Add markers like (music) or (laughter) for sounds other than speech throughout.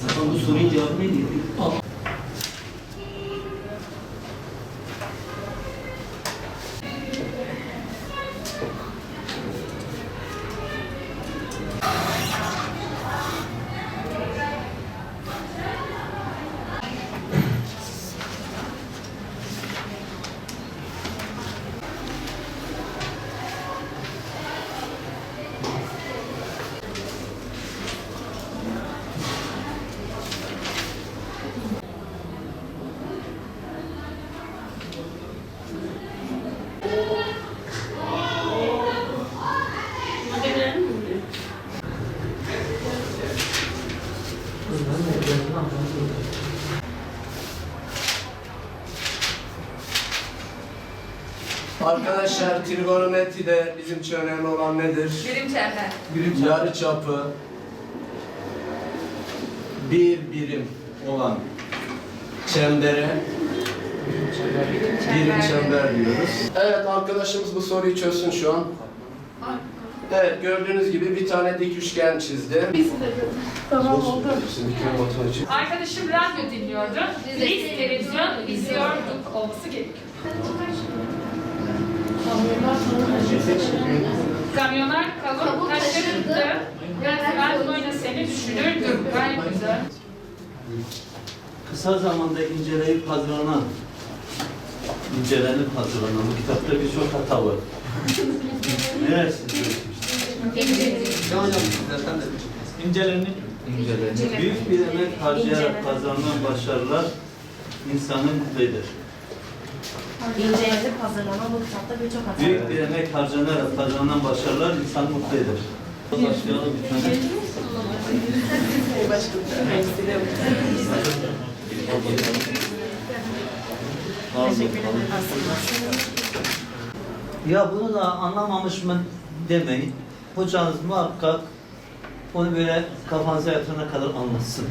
Zaten (laughs) bu sorunun cevabı neydi? Arkadaşlar trigonometride bizim için önemli olan nedir? Birim çember. Yarı çapı bir birim olan çembere birim çember diyoruz. Evet arkadaşımız bu soruyu çözsün şu an. Evet gördüğünüz gibi bir tane dik üçgen çizdi. Tamam oldu. Arkadaşım radyo dinliyordu. Biz televizyon izliyorduk olması gerekiyor. Kamyonlar kalın taşırırdı. Ben seni düşünürdüm. Gayet güzel. Kısa zamanda inceleyip hazırlanan, incelenip hazırlanan bu kitapta birçok hata var. (laughs) Neresiniz? İncelenip İncelenip. Büyük bir emek harcayarak kazanılan başarılar insanı mutlu eder. İncelenip hazırlanan bu kitapta birçok hata Büyük bir emek harcanarak kazanılan başarılar insanı mutlu eder. Başlayalım bir tane. Ya bunu da anlamamış mı demeyin. Hocanız muhakkak onu böyle kafanıza yatırana kadar anlatsın.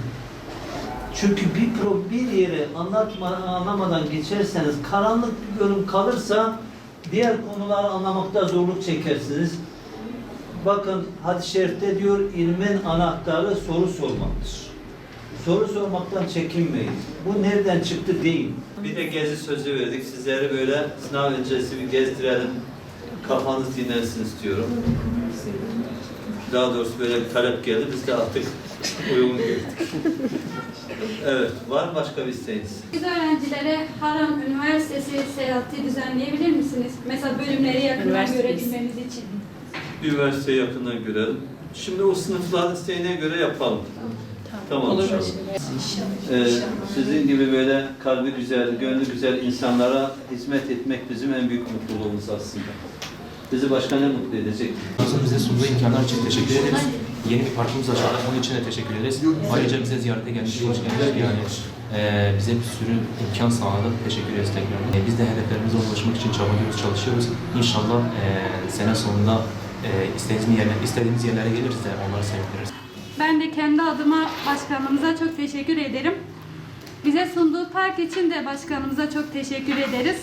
Çünkü bir pro bir yeri anlatma, anlamadan geçerseniz karanlık bir bölüm kalırsa diğer konuları anlamakta zorluk çekersiniz. Bakın hadis-i şerifte diyor ilmin anahtarı soru sormaktır. Soru sormaktan çekinmeyin. Bu nereden çıktı değil. Bir de gezi sözü verdik. Sizleri böyle sınav öncesi bir gezdirelim. Kafanız dinlensin istiyorum. Daha doğrusu böyle bir talep geldi. Biz de artık uygun gördük. Evet. Var mı başka bir isteğiniz? Biz öğrencilere Haram Üniversitesi seyahati düzenleyebilir misiniz? Mesela bölümleri yakından Üniversite görebilmemiz için. Üniversiteyi yakından görelim. Şimdi o sınıflar isteğine göre yapalım. Tamam. inşallah. Ee, sizin gibi böyle kalbi güzel, gönlü güzel insanlara hizmet etmek bizim en büyük mutluluğumuz aslında. Bizi başka ne mutlu edecek? Nasıl bize sunduğu imkanlar için teşekkür ederiz. Yeni bir parkımız açıldı. Onun için de teşekkür ederiz. Ayrıca bize ziyarete gelmiş, hoş gelmiş. Yani eee, bize bir sürü imkan sağladı. Teşekkür ederiz tekrar. E, biz de hedeflerimize ulaşmak için çabalıyoruz, çalışıyoruz. İnşallah eee, sene sonunda eee, istediğimiz, yerler, istediğimiz yerlere geliriz de onları sevindiririz. Ben de kendi adıma başkanımıza çok teşekkür ederim. Bize sunduğu park için de başkanımıza çok teşekkür ederiz.